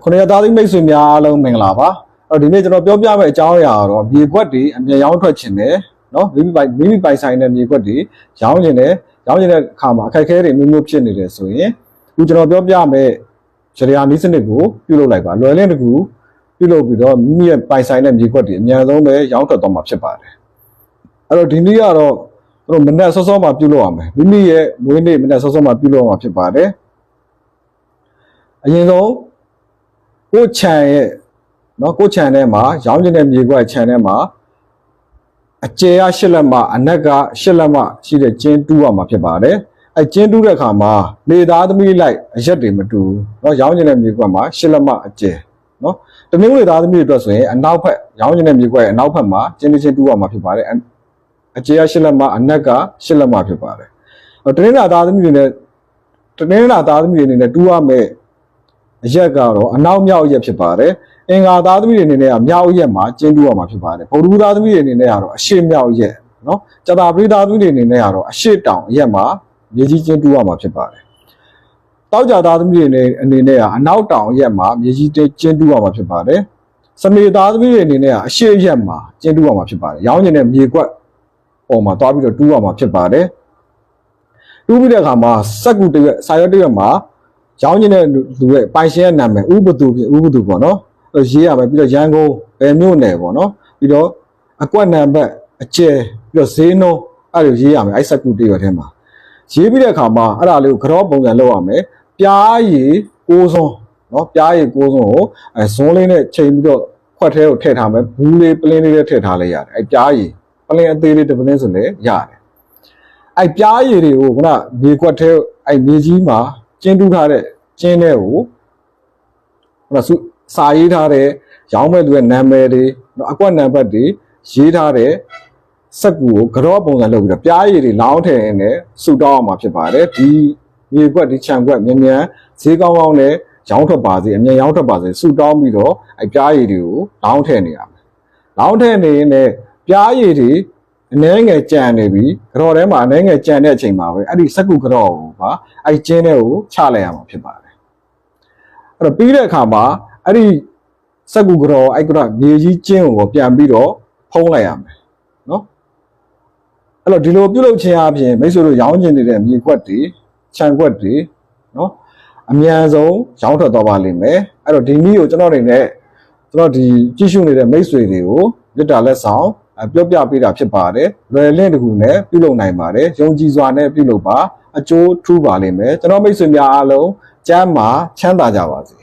ခုနှစ်ရက်သားသမီးမိတ်ဆွေများအားလုံးမင်္ဂလာပါအဲ့တော့ဒီနေ့ကျွန်တော်ပြောပြမယ့်အကြောင်းအရာကတော့မြေခွက်တွေအမြဲရောင်းထွက်ခြင်းတယ်နော်မိမိပိုင်မိမိပိုင်ဆိုင်တဲ့မြေခွက်တွေရောင်းခြင်းတယ်ရောင်းခြင်းတဲ့အခါမှာအခက်အခဲတွေမျိုးမျိုးဖြစ်နေတယ်ဆိုရင်အခုကျွန်တော်ပြောပြမယ့်ကြရာနည်းစနစ်ကိုပြုလုပ်လိုက်ပါလွယ်လင်းတကူပြုလုပ်ပြီးတော့မိမိရဲ့ပိုင်ဆိုင်တဲ့မြေခွက်တွေအများဆုံးပဲရောင်းထွက်သွားမှာဖြစ်ပါတယ်အဲ့တော့ဒီနေ့ကတော့တို့မနေ့စောစောမှပြုလုပ်ရမယ်မိမိရဲ့မွေးနေ့မနေ့စောစောမှပြုလုပ်ရမှာဖြစ်ပါတယ်အရင်ဆုံး ကိုချန်ရဲ့เนาะကိုချန်ထဲမှာရောင်းကျင်တဲ့မြေကွက်ချန်ထဲမှာအကျယ်က၈လက်မအနက်က၈လက်မရှိတဲ့ကျင်းတူးရမှာဖြစ်ပါတယ်အဲကျင်းတူးတဲ့အခါမှာနေသားသမီးလိုက်အရက်တွေမတူဘူးเนาะရောင်းကျင်တဲ့မြေကွက်မှာ၈လက်မအကျယ်เนาะတနည်းလေသားသမီးတွေအတွက်ဆိုရင်အနောက်ဘက်ရောင်းကျင်တဲ့မြေကွက်ရဲ့အနောက်ဘက်မှာကျင်းတစ်ချင်းတူးရမှာဖြစ်ပါတယ်အအကျယ်က၈လက်မအနက်က၈လက်မဖြစ်ပါတယ်ဟိုတနည်းလာသားသမီးတွေနဲ့တနည်းလာသားသမီးတွေအနေနဲ့တူးရမယ် အရက်ကတော့အနောက်မြောက်ရက်ဖြစ်ပါတယ်။အင်္ဂါသားသမီးတွေအနေနဲ့ကမြောက်ရက်မှာကျင်းတူရမှာဖြစ်ပါတယ်။ဗုဒ္ဓဟူးသားသမီးတွေအနေနဲ့ကတော့အရှေ့မြောက်ရက်နော်။ကျတာပရိသားသမီးတွေအနေနဲ့ကတော့အရှေ့တောင်ရက်မှာမြေကြီးကျင်းတူရမှာဖြစ်ပါတယ်။တောက်ကြသားသမီးတွေအနေအနေနဲ့ကအနောက်တောင်ရက်မှာမြေကြီးကျင်းတူရမှာဖြစ်ပါတယ်။စမေသားသမီးတွေအနေနဲ့ကအရှေ့ရက်မှာကျင်းတူရမှာဖြစ်ပါတယ်။ရောင်းကျင်တဲ့မြေကွက်ပေါ်မှာတွားပြီးတော့တူးရမှာဖြစ်ပါတယ်။တူးပြီးတဲ့အခါမှာစက်ကူတစ်ရက်စာရွက်တစ်ရက်မှာ ရောင်းကျင်တဲ့လူရဲ့ပိုင်ရှင်ရဲ့နာမည်ဥပဒုဖြစ်ဥပဒုပေါ့နော်အဲ့ရေးရမယ်ပြီးတော့ရန်ကုန်ဘယ်မြို့နယ်ပေါ့နော်ပြီးတော့အကွက်နံပါတ်အကျယ်ပြီးတော့ဈေးနှုန်းအဲ့လိုရေးရမယ်အဲ့စက်ကူတရွက်ထဲမှာရေးပြီးတဲ့အခါမှာအဲ့ဒါလေးကိုကြောပုံစံလုပ်ရမယ်ပြားရည်ကိုးစွန်းနော်ပြားရည်ကိုးစွန်းကိုအဲဇွန်းလေးနဲ့ချိန်ပြီးတော့ခွက်ထဲကိုထည့်ထားမယ်ဘူးလေးပလင်းလေးနဲ့ထည့်ထားလိုက်ရတယ်အဲ့ပြားရည်ပလင်းအသေးလေးတစ်ပလင်းဆိုလည်းရတယ်အဲ့ပြားရည်တွေကိုခုနမြေခွက်ထဲအဲ့မြေကြီးမှာကျင်းတူးထားတဲ့ ကျင်းတဲ့ကိုဟိုစုစာရေးထားတဲ့ရောင်းမဲ့သူရဲ့နာမည်တွေနော်အကွက်နံပါတ်တွေရေးထားတဲ့စက်ကူကိုကြောပုံစံလုပ်ပြီးတော့ပြားရည်တွေလောင်းထည့်ရင်းနဲ့ဆူတောင်းအောင်မှာဖြစ်ပါတယ်ဒီမြေကွက်ဒီခြံကွက်မြန်မြန်ဈေးကောင်းကောင်းနဲ့ရောင်းထွက်ပါစေအမြန်ရောင်းထွက်ပါစေဆူတောင်းပြီးတော့အဲပြားရည်တွေကိုလောင်းထည့်နေရမယ်လောင်းထည့်နေရင်လည်းပြားရည်တွေ အနှဲငယ်ကြံနေပြီကြော်ထဲမှာအနှဲငယ်ကြံတဲ့အချိန်မှာပဲအဲ့ဒီစက်ကူကြော်ကိုပါအဲ့ကျင်းတဲ့ကိုချလိုက်ရမှာဖြစ်ပါတယ်အဲ့တော့ပြီးတဲ့အခါမှာအဲ့ဒီစက်ကူကြော်အဲ့ကရမြေကြီးကျင်းကိုပြန်ပြီးတော့ဖုံးလိုက်ရမယ်နော်အဲ့တော့ဒီလိုပြုလုပ်ခြင်းအပြင်မိတ်ဆွေတို့ရောင်းကျင်နေတဲ့မြေကွက်တွေခြံကွက်တွေနော်အမြန်ဆုံးရောင်းထွက်သွားပါလိမ့်မယ်အဲ့တော့ဒီနည်းကိုကျွန်တော်အနေနဲ့ကျွန်တော်ဒီကြည့်ရှုနေတဲ့မိတ်ဆွေတွေကိုလက်တာလက်ဆောင်အ ပြောပြပေးတာဖြစ်ပါတယ်လွယ်လင့်တကူနဲ့ပြုလုပ်နိုင်ပါတယ်ယုံကြည်စွာနဲ့ပြုလုပ်ပါအကျိုးထူးပါလိမ့်မယ်ကျွန်တော်မိတ်ဆွေများအားလုံးကျမ်းမာချမ်းသာကြပါစေ